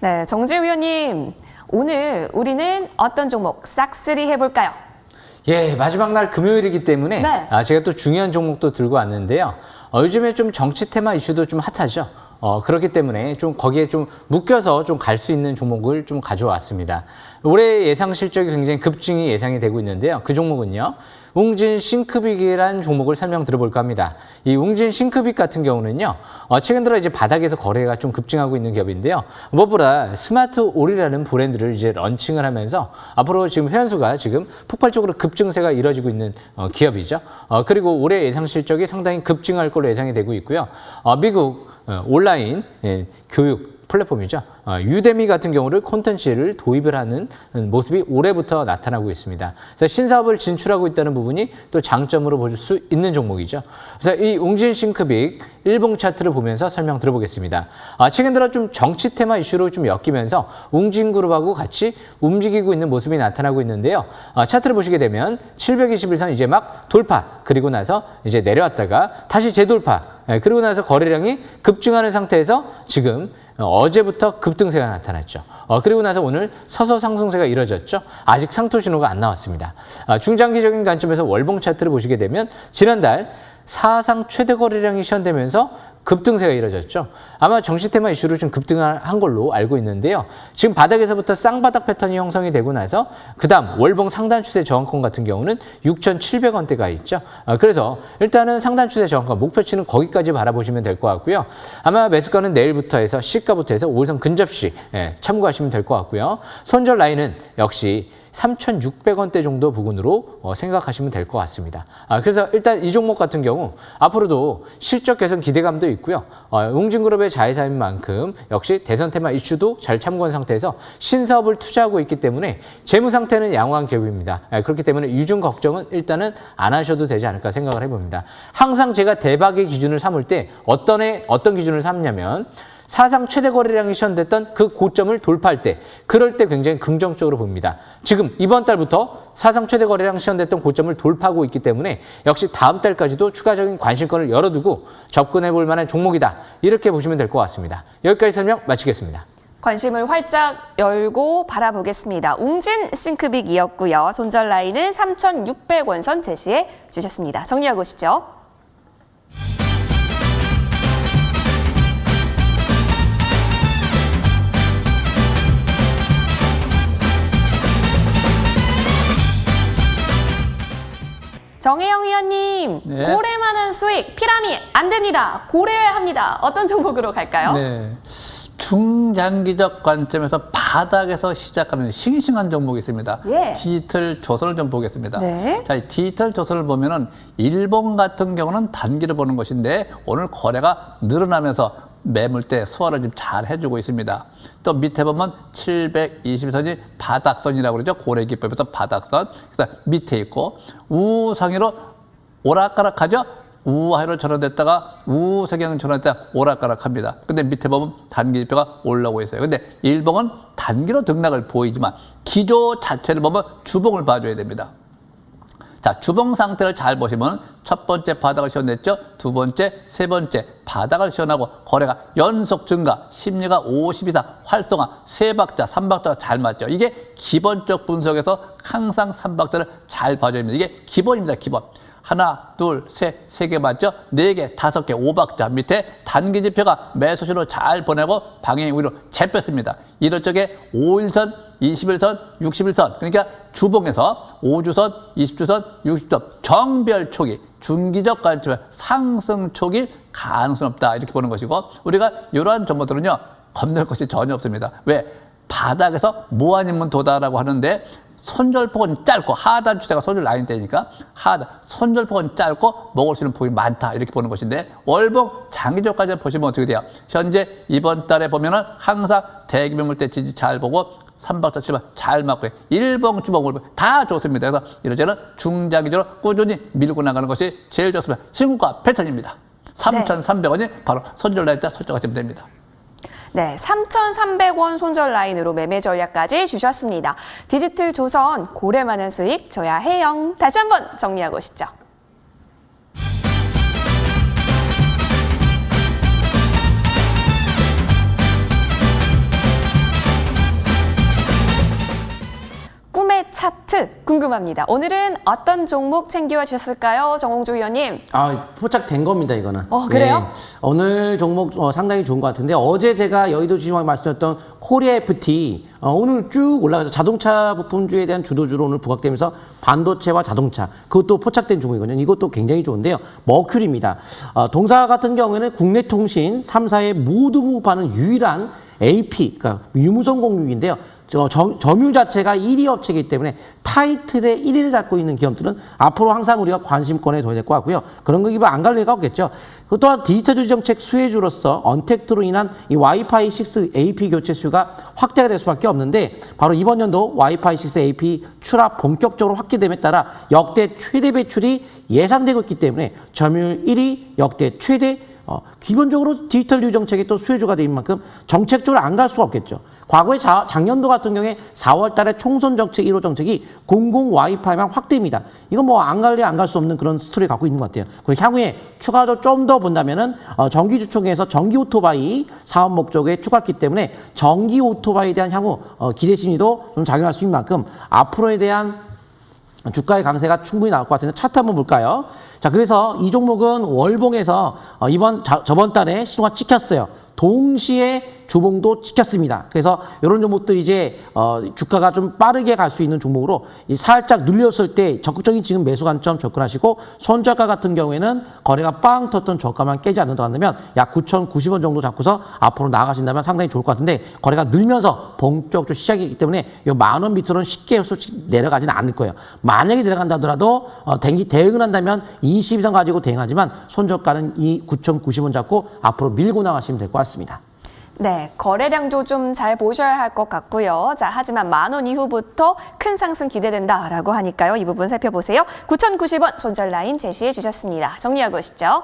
네, 정지우 의원님. 오늘 우리는 어떤 종목 싹쓸이 해볼까요? 예, 마지막 날 금요일이기 때문에 네. 아, 제가 또 중요한 종목도 들고 왔는데요. 어, 요즘에 좀 정치 테마 이슈도 좀 핫하죠. 어, 그렇기 때문에 좀 거기에 좀 묶여서 좀 갈 수 있는 종목을 좀 가져왔습니다. 올해 예상 실적이 굉장히 급증이 예상이 되고 있는데요. 그 종목은요. 웅진 싱크빅이라는 종목을 설명 들어볼까 합니다. 이 웅진 싱크빅 같은 경우는요, 어, 최근 들어 이제 바닥에서 거래가 좀 급증하고 있는 기업인데요. 무엇보다 스마트 올이라는 브랜드를 이제 런칭을 하면서 앞으로 지금 회원수가 지금 폭발적으로 급증세가 이뤄지고 있는 어, 기업이죠. 어, 그리고 올해 예상 실적이 상당히 급증할 걸로 예상이 되고 있고요. 어, 미국 어, 온라인 예, 교육 플랫폼이죠. 어, 유데미 같은 경우를 콘텐츠를 도입을 하는 모습이 올해부터 나타나고 있습니다. 그래서 신사업을 진출하고 있다는 부분이 또 장점으로 볼수 있는 종목이죠. 그래서 이 웅진 싱크빅 일봉 차트를 보면서 설명 들어보겠습니다. 아, 최근 들어 좀 정치 테마 이슈로 좀 엮이면서 웅진 그룹하고 같이 움직이고 있는 모습이 나타나고 있는데요. 아, 차트를 보시게 되면 721선 이제 막 돌파 그리고 나서 이제 내려왔다가 다시 재돌파 예, 그리고 나서 거래량이 급증하는 상태에서 지금 어제부터 급등세가 나타났죠. 어, 그리고 나서 오늘 서서 상승세가 이뤄졌죠. 아직 상토 신호가 안 나왔습니다. 아, 중장기적인 관점에서 월봉 차트를 보시게 되면 지난달 사상 최대 거래량이 시현되면서 급등세가 이뤄졌죠. 아마 정시 테마 이슈로 좀 급등한 걸로 알고 있는데요. 지금 바닥에서부터 쌍바닥 패턴이 형성이 되고 나서 그다음 월봉 상단 추세 저항권 같은 경우는 6,700원대가 있죠. 아, 그래서 일단은 상단 추세 저항권 목표치는 거기까지 바라보시면 될 것 같고요. 아마 매수가는 내일부터 해서 시가부터 해서 5일선 근접시 예, 참고하시면 될 것 같고요. 손절 라인은 역시 3,600원대 정도 부근으로 어, 생각하시면 될 것 같습니다. 아, 그래서 일단 이 종목 같은 경우 앞으로도 실적 개선 기대감도 있고요. 어, 웅진그룹의 자회사인 만큼 역시 대선 테마 이슈도 잘 참고한 상태에서 신사업을 투자하고 있기 때문에 재무 상태는 양호한 기업입니다. 아, 그렇기 때문에 유중 걱정은 일단은 안 하셔도 되지 않을까 생각을 해봅니다. 항상 제가 대박의 기준을 삼을 때 어떤 애, 어떤 기준을 삼냐면 사상 최대 거래량이 시현됐던 그 고점을 돌파할 때 그럴 때 굉장히 긍정적으로 봅니다. 지금 이번 달부터 사상 최대 거래량 시현됐던 고점을 돌파하고 있기 때문에 역시 다음 달까지도 추가적인 관심권을 열어두고 접근해 볼 만한 종목이다. 이렇게 보시면 될 것 같습니다. 여기까지 설명 마치겠습니다. 관심을 활짝 열고 바라보겠습니다. 웅진 싱크빅이었고요. 손절 라인은 3,600원 선 제시해 주셨습니다. 정리하고 오시죠. 네. 고래만한 수익, 피라미 안 됩니다. 고래야 합니다. 어떤 종목으로 갈까요? 네. 중장기적 관점에서 바닥에서 시작하는 싱싱한 종목이 있습니다. 예. 디지털 조선을 좀 보겠습니다. 네. 자, 이 디지털 조선을 보면은 일본 같은 경우는 단기를 보는 것인데 오늘 거래가 늘어나면서 매물대 소화를 좀 잘 해주고 있습니다. 또 밑에 보면 720선이 바닥선이라고 그러죠. 고래 기법에서 바닥선. 그래서 밑에 있고 우상위로 오락가락하죠. 우하로 전환됐다가 우세경 전환됐다가 오락가락합니다. 근데 밑에 보면 단기지표가 올라오고 있어요. 근데 일봉은 단기로 등락을 보이지만 기조 자체를 보면 주봉을 봐줘야 됩니다. 자, 주봉 상태를 잘 보시면 첫 번째 바닥을 시원냈죠. 두 번째, 세 번째 바닥을 시원하고 거래가 연속 증가, 심리가 50 이상 활성화, 세 박자, 삼 박자가 잘 맞죠. 이게 기본적 분석에서 항상 삼 박자를 잘 봐줘야 됩니다. 이게 기본입니다. 기본. 하나, 둘, 셋, 세 개 맞죠? 네 개, 다섯 개, 오박자 밑에 단기 지표가 매수시로 잘 보내고 방향이 위로 재뺐습니다. 이럴 적에 5일선, 21선, 61선, 그러니까 주봉에서 5주선, 20주선, 60선, 정별 초기, 중기적 관점에 상승 초기 가능성 없다. 이렇게 보는 것이고, 우리가 이러한 정보들은요, 겁낼 것이 전혀 없습니다. 왜? 바닥에서 무한인문 도다라고 하는데, 손절폭은 짧고 하단 추세가 손절 라인 때니까 하단 손절폭은 짧고 먹을 수 있는 폭이 많다 이렇게 보는 것인데 월봉 장기적까지 보시면 어떻게 돼요? 현재 이번 달에 보면은 항상 대기명물대 지지 잘 보고 삼박자 치면 잘 맞고 일봉 주봉 월봉 다 좋습니다. 그래서 이러저는 중장기적으로 꾸준히 밀고 나가는 것이 제일 좋습니다. 신고가 패턴입니다. 3,300원이 바로 손절 라인 때 설정하시면 됩니다. 네, 3,300원 손절 라인으로 매매 전략까지 주셨습니다. 디지털 조선 고래 많은 수익 저야 해영 다시 한번 정리하고 오시죠. 차트 궁금합니다. 오늘은 어떤 종목 챙겨와 주셨을까요? 정홍주 위원님. 아, 포착된 겁니다, 이거는. 어, 그래요? 네. 오늘 종목 어, 상당히 좋은 것 같은데, 어제 제가 여의도 주식왕 말씀드렸던 코리아 FT, 어, 오늘 쭉 올라가서 자동차 부품주에 대한 주도주로 오늘 부각되면서 반도체와 자동차, 그것도 포착된 종목이거든요. 이것도 굉장히 좋은데요. 머큐리입니다. 어, 동사 같은 경우에는 국내 통신 3사에 모두 무파는 유일한 AP, 그러니까 유무선 공유기인데요. 저, 점- 점유율 자체가 1위 업체이기 때문에 타이틀의 1위를 잡고 있는 기업들은 앞으로 항상 우리가 관심권에 둬야 될 것 같고요. 그런 거 기반 안갈 리가 없겠죠. 그 또한 디지털 정책 수혜주로서 언택트로 인한 이 와이파이 6 AP 교체 수요가 확대가 될 수밖에 없는데 바로 이번 연도 와이파이 6 AP 출하 본격적으로 확대됨에 따라 역대 최대 배출이 예상되고 있기 때문에 점유율 1위 역대 최대 어, 기본적으로 디지털 유 정책이 또 수혜주가 된 만큼 정책적으로 안 갈 수가 없겠죠. 과거에 자- 작년도 같은 경우에 4월 달에 총선 정책 1호 정책이 공공 와이파이만 확대입니다. 이건 뭐 안 갈래 안 갈 수 없는 그런 스토리 갖고 있는 것 같아요. 그리고 향후에 추가로 좀 더 본다면은 어, 전기 주총에서 전기 오토바이 사업 목적에 추가했기 때문에 전기 오토바이에 대한 향후 어, 기대 심리도 좀 작용할 수 있는 만큼 앞으로에 대한 주가의 강세가 충분히 나올 것 같은데 차트 한번 볼까요? 자, 그래서 이 종목은 월봉에서 어, 이번 자- 저번 달에 신호가 찍혔어요. 동시에 주봉도 찍혔습니다. 그래서 이런 종목들 이제 어, 주가가 좀 빠르게 갈 수 있는 종목으로 이 살짝 눌렸을 때 적극적인 지금 매수 관점 접근하시고 손저가 같은 경우에는 거래가 빵 텄던 저가만 깨지 않는다 한다면 약 9,090원 정도 잡고서 앞으로 나가신다면 상당히 좋을 것 같은데 거래가 늘면서 본격적으로 시작이기 때문에 이만원 밑으로는 쉽게 솔직히 내려가지는 않을 거예요. 만약에 내려간다 하더라도 어, 대기, 대응을 한다면 20 이상 가지고 대응하지만 손저가는 이 9,090원 잡고 앞으로 밀고 나가시면 될 것 같습니다. 네, 거래량도 좀 잘 보셔야 할 것 같고요. 자, 하지만 만 원 이후부터 큰 상승 기대된다라고 하니까요. 이 부분 살펴보세요. 9,090원 손절 라인 제시해 주셨습니다. 정리하고 오시죠.